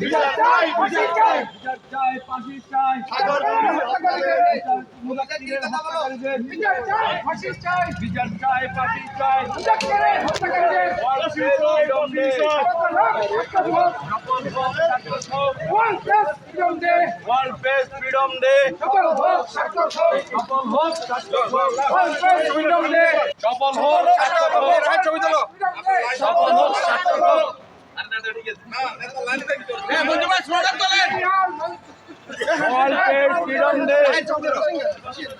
বিচার চাই, বিচার চাই। বিচার চাই, World Press Freedom Day। সফল হোক, সার্থক হোক। সফল হোক, সার্থক হোক। World Press Freedom Day। সফল হোক, সার্থক হোক। সফল হোক, সার্থক হোক। সফল হোক, সার্থক হোক। না, নেতা লাইনে থাকি Press Freedom Day. World Press Freedom Day. সফল হোক, সার্থক হোক।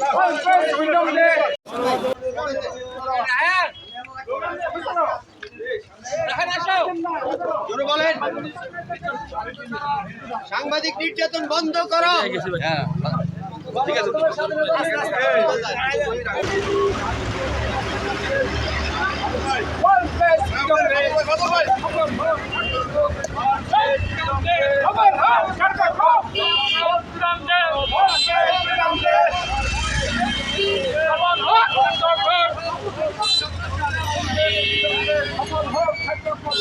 World Press Freedom Day। সাংবাদিক নির্যাতন বন্ধ করো Press Freedom Day। সফল ভাই। সফল হোক, সার্থক হোক। World Press Freedom Day। সফল হোক, সার্থক হোক। সফল হোক, সার্থক হোক।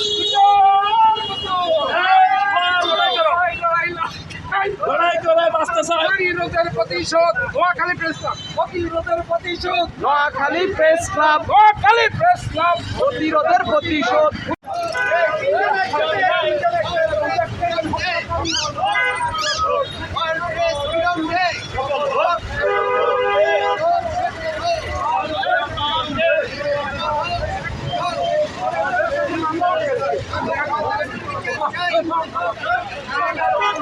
লড়াই করে বাঁচতে চাই প্রতিরোধের প্রতিশোধ নোয়াখালী প্রেস ক্লাব প্রতিরোধের প্রতিশোধ। Noakhali press club. Noakhali press club প্রতিরোধের প্রতিশোধ।